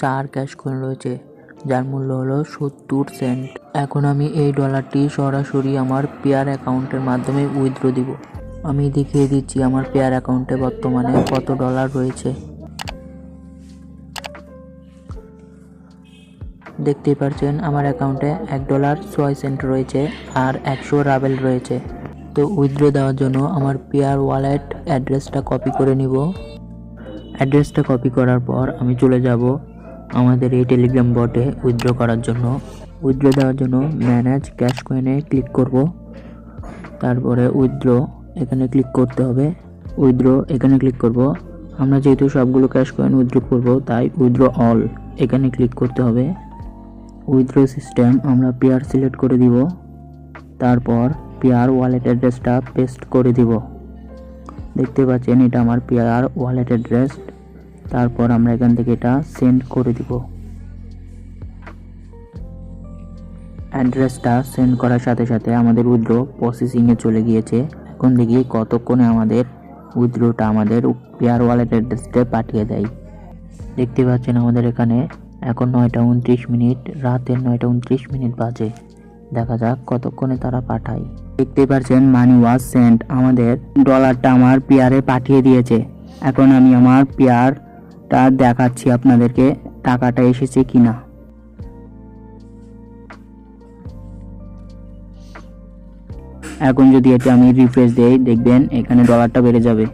চার cash coin রয়েছে, যার মূল্য হলো সত্তর সেন্ট এখন আমি এই ডলারটি সরাসরি আমার পেয়ার অ্যাকাউন্টের মাধ্যমে উইথড্র দিব। আমি দেখিয়ে দিচ্ছি আমার পেয়ার অ্যাকাউন্টে বর্তমানে কত ডলার রয়েছে। দেখতেই পাচ্ছেন আমার অ্যাকাউন্টে এক ডলার ছয় সেন্ট রয়েছে আর একশো রাবেল রয়েছে। তো উইথড্র দেওয়ার জন্য আমার পেয়ার ওয়ালেট অ্যাড্রেসটা কপি করে নিব। অ্যাড্রেসটা কপি করার পর আমি চলে যাব আমাদের এই টেলিগ্রাম বটে উইথড্র করার জন্য। উইথড্র দেওয়ার জন্য ম্যানেজ ক্যাশ কয়েনে ক্লিক করব। তারপরে উইথড্র এখানে ক্লিক করতে হবে। উইথড্র এখানে ক্লিক করব। আমরা যেহেতু সবগুলো ক্যাশ কয়েন উইথড্র করব, তাই উইথড্র অল এখানে ক্লিক করতে হবে। উইথড্র সিস্টেম আমরা পেয়ার সিলেক্ট করে দিব। তারপর পেয়ার ওয়ালেট অ্যাড্রেসটা পেস্ট করে দিব। দেখতে পাচ্ছেন, এটা আমার পেয়ার ওয়ালেট অ্যাড্রেস তারপর আমরা এখান থেকে এটা সেন্ড করে দিব। অ্যাড্রেসটা সেন্ড করার সাথে সাথে আমাদের উইথড্র প্রসেসিংয়ে চলে গিয়েছে। এখন দেখি কতক্ষণে আমাদের উইথড্রটা আমাদের পেয়ার ওয়ালেট অ্যাড্রেসটা পাঠিয়ে দেয়। দেখতে পাচ্ছেন আমাদের এখানে এখন নয়টা উনত্রিশ মিনিট রাতের নয়টা উনত্রিশ মিনিট বাজে। দেখা যাক কতক্ষণে তারা পাঠায়। দেখতে পাচ্ছেন মানি ওয়াজ সেন্ট আমাদের ডলারটা আমার পেয়ারে পাঠিয়ে দিয়েছে। এখন আমি আমার পেয়ারটা দেখাচ্ছি আপনাদেরকে, টাকাটা এসেছে কিনা। এখন যদি এটা আমি রিফ্রেশ দেই, দেখবেন এখানে ডলারটা বেড়ে যাবে।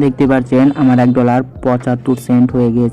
দেখতে পাচ্ছেন, আমার এক ডলার পঁচাত্তর সেন্ট হয়ে গিয়েছে।